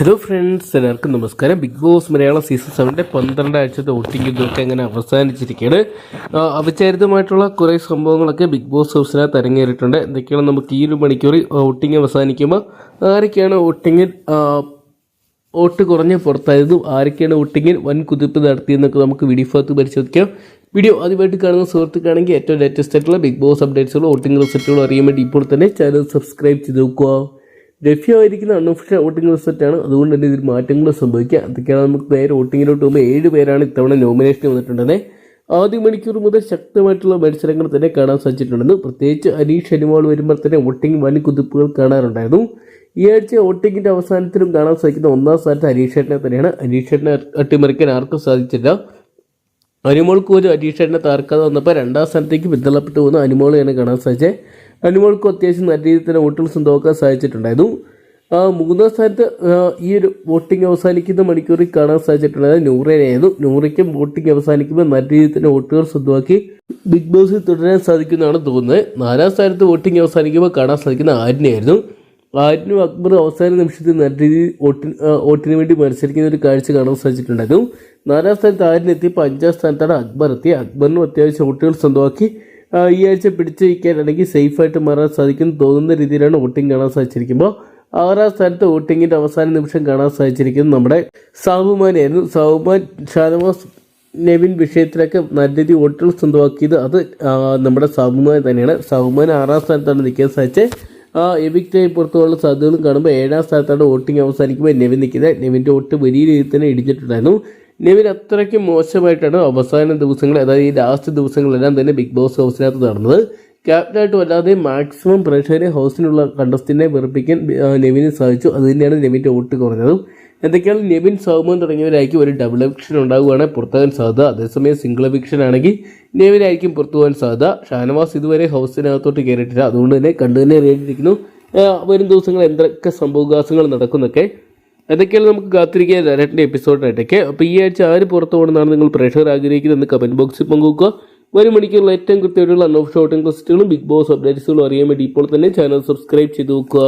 Hello friends എല്ലാവർക്കും നമസ്കാരം. Big boss Malayalam season സെവന്റെ പന്ത്രണ്ട് ആഴ്ചത്തെ വോട്ടിംഗ് ഇതൊക്കെ അങ്ങനെ അവസാനിച്ചിരിക്കുകയാണ്. അവിചാരിതമായിട്ടുള്ള കുറേ സംഭവങ്ങളൊക്കെ ബിഗ് ബോസ് ഹൗസിനകത്ത് അരങ്ങേറിയിട്ടുണ്ട്. എന്തൊക്കെയാണ് നമുക്ക് ഈ ഒരു മണിക്കൂർ വോട്ടിംഗ് അവസാനിക്കുമ്പോൾ ആരൊക്കെയാണ് വോട്ടിങ്ങിൽ വോട്ട് കുറഞ്ഞ് പുറത്തായതും? ആരൊക്കെയാണ് വോട്ടിങ്ങിൽ വൻ കുതിപ്പ് നടത്തിയെന്നൊക്കെ നമുക്ക് വീഡിയോ ഭാഗത്ത് പരിശോധിക്കാം. വീഡിയോ ആദ്യമായിട്ട് കാണുന്ന സുഹൃത്തുക്കാണെങ്കിൽ ഏറ്റവും ലേറ്റസ്റ്റ് ആയിട്ടുള്ള ബിഗ് ബോസ് അപ്ഡേറ്റ്സുകളും വോട്ടിംഗ് റിസൾട്ടുകളും അറിയാൻ വേണ്ടി ഇപ്പോൾ തന്നെ ചാനൽ സബ്സ്ക്രൈബ് ചെയ്ത് നോക്കുക. ലഭ്യമായിരിക്കുന്ന അൺഒഫീഷ്യൽ വോട്ടിംഗ് ആണ് അതുകൊണ്ട് തന്നെ ഇതിൽ മാറ്റങ്ങൾ സംഭവിക്കുക. അതൊക്കെയാണ് നമുക്ക് നേരെ വോട്ടിങ്ങിലോട്ട് പോകുമ്പോൾ ഏഴ് പേരാണ് ഇത്തവണ നോമിനേഷൻ വന്നിട്ടുണ്ടെന്ന്. ആദ്യ മണിക്കൂർ മുതൽ ശക്തമായിട്ടുള്ള മത്സരങ്ങൾ തന്നെ കാണാൻ സാധിച്ചിട്ടുണ്ടെന്ന്. പ്രത്യേകിച്ച് അനീഷ് അനിമോൾ വരുമ്പോൾ തന്നെ വോട്ടിംഗ് വൻ കുതിപ്പുകൾ കാണാറുണ്ടായിരുന്നു. ഈ ആഴ്ച വോട്ടിങ്ങിന്റെ അവസാനത്തിലും കാണാൻ സാധിക്കുന്ന ഒന്നാം സ്ഥാനത്ത് അനീഷ് ചേട്ടനെ തന്നെയാണ്. അനീഷ് ചേട്ടനെ അട്ടിമറിക്കാൻ ആർക്കും സാധിച്ചില്ല. അനുമോൾക്ക് ഒരു അനീഷേട്ടനെ താർക്കാതെ വന്നപ്പോൾ രണ്ടാം സ്ഥാനത്തേക്ക് പിന്തള്ളപ്പെട്ടു പോകുന്ന അനുമോളെയാണ് കാണാൻ സാധിച്ചത്. അനുമോൾക്കും അത്യാവശ്യം നല്ല രീതിയിൽ തന്നെ വോട്ടുകൾ സ്വന്തമാക്കാൻ സാധിച്ചിട്ടുണ്ടായിരുന്നു. മൂന്നാം സ്ഥാനത്ത് ഈ ഒരു വോട്ടിംഗ് അവസാനിക്കുന്ന മണിക്കൂറിൽ കാണാൻ സാധിച്ചിട്ടുണ്ടായത് നൂറേനായിരുന്നു നൂറയ്ക്കും വോട്ടിംഗ് അവസാനിക്കുമ്പോൾ നല്ല രീതിയിൽ തന്നെ വോട്ടുകൾ സ്വന്തമാക്കി ബിഗ് ബോസിൽ തുടരാൻ സാധിക്കുന്നതാണ് തോന്നുന്നത്. നാലാം സ്ഥാനത്ത് വോട്ടിംഗ് അവസാനിക്കുമ്പോൾ കാണാൻ സാധിക്കുന്ന ആരിനെയായിരുന്നു. ആരിനും അക്ബർ അവസാന നിമിഷത്തിൽ നല്ല രീതിയിൽ വോട്ടിന് വോട്ടിന് വേണ്ടി മത്സരിക്കുന്ന ഒരു കാഴ്ച കാണാൻ സാധിച്ചിട്ടുണ്ടായിരുന്നു. നാലാം സ്ഥാനത്ത് ആരിന് എത്തിയപ്പോൾ അഞ്ചാം സ്ഥാനത്താണ് അക്ബർ എത്തി അക്ബറിനും അത്യാവശ്യം വോട്ടുകൾ സ്വന്തമാക്കി ഈ ആഴ്ച പിടിച്ചു വയ്ക്കാനാണെങ്കിൽ സേഫായിട്ട് മാറാൻ സാധിക്കും തോന്നുന്ന രീതിയിലാണ് വോട്ടിംഗ് കാണാൻ സാധിച്ചിരിക്കുമ്പോൾ ആറാം സ്ഥാനത്ത് വോട്ടിങ്ങിന്റെ അവസാന നിമിഷം കാണാൻ സാധിച്ചിരിക്കുന്നത് നമ്മുടെ സാബുമാനായിരുന്നു സാബുമാൻ ഷാനവാസ് നെവിൻ വിഷയത്തിലൊക്കെ നല്ല രീതി വോട്ടുകൾ സ്വന്തമാക്കിയത് അത് നമ്മുടെ സാബുമാൻ തന്നെയാണ്. സാബുമാൻ ആറാം സ്ഥാനത്താണ് നിൽക്കാൻ സാധിച്ചത്. ആ എവിക്റ്റായി പുറത്തുള്ള സാധ്യതകളും കാണുമ്പോൾ ഏഴാം സ്ഥാനത്താണ് വോട്ടിംഗ് അവസാനിക്കുമ്പോൾ നെവിൻ നിൽക്കുന്നത്. നെവിന്റെ വോട്ട് വലിയ രീതിയിൽ തന്നെ ഇടിഞ്ഞിട്ടുണ്ടായിരുന്നു. നെവിൻ അത്രയ്ക്ക് മോശമായിട്ടാണ് അവസാന ദിവസങ്ങൾ അതായത് ഈ ലാസ്റ്റ് ദിവസങ്ങളെല്ലാം തന്നെ ബിഗ് ബോസ് ഹൗസിനകത്ത് നടന്നത്. ക്യാപ്റ്റനായിട്ട് വല്ലാതെ മാക്സിമം പ്രേക്ഷകരെ ഹൗസിനുള്ള കണ്ടസ്റ്റിനെ വെറുപ്പിക്കാൻ നിവിന് സാധിച്ചു. അത് തന്നെയാണ് നെവിന്റെ വോട്ട് കുറഞ്ഞതും. എന്തൊക്കെയാണ് നെവിൻ സൗമൻ തുടങ്ങിയവരായിരിക്കും ഒരു ഡബിൾ എവിക്ഷൻ ഉണ്ടാകുകയാണ് പുറത്താകാൻ സാധ്യത. അതേസമയം സിംഗിൾ എവിക്ഷൻ ആണെങ്കിൽ നെവിനായിരിക്കും പുറത്തു പോകാൻ സാധ്യത. ഷാനവാസ് ഇതുവരെ ഹൗസിനകത്തോട്ട് കയറിയിട്ടില്ല. അതുകൊണ്ട് തന്നെ കണ്ടു തന്നെ അറിയാതിരിക്കുന്നു വരും ദിവസങ്ങൾ എന്തൊക്കെ സംഭവവികാസങ്ങൾ നടക്കുന്നൊക്കെ. അതൊക്കെയാണ് നമുക്ക് കാത്തിരിക്കുക ഡയറക്റ്റിന്റെ എപ്പിസോഡിനായിട്ടൊക്കെ അപ്പോൾ ഈ ആഴ്ച ആര് പുറത്തു പോകണമെന്നാണ് നിങ്ങൾ പ്രഷർ ആഗ്രഹിക്കുന്നതെന്ന് കമന്റ് ബോക്സിൽ പങ്കുവെക്കുക. വരും മണിക്കൂറിൽ ഏറ്റവും കൃത്യമായിട്ടുള്ള അൺഓഫ് ഷോട്ടിംഗ് ടെസ്റ്റുകളും ബിഗ് ബോസ് അപ്ഡേറ്റ്സുകളും അറിയാൻ വേണ്ടി ഇപ്പോൾ തന്നെ ചാനൽ സബ്സ്ക്രൈബ് ചെയ്ത് നോക്കുക.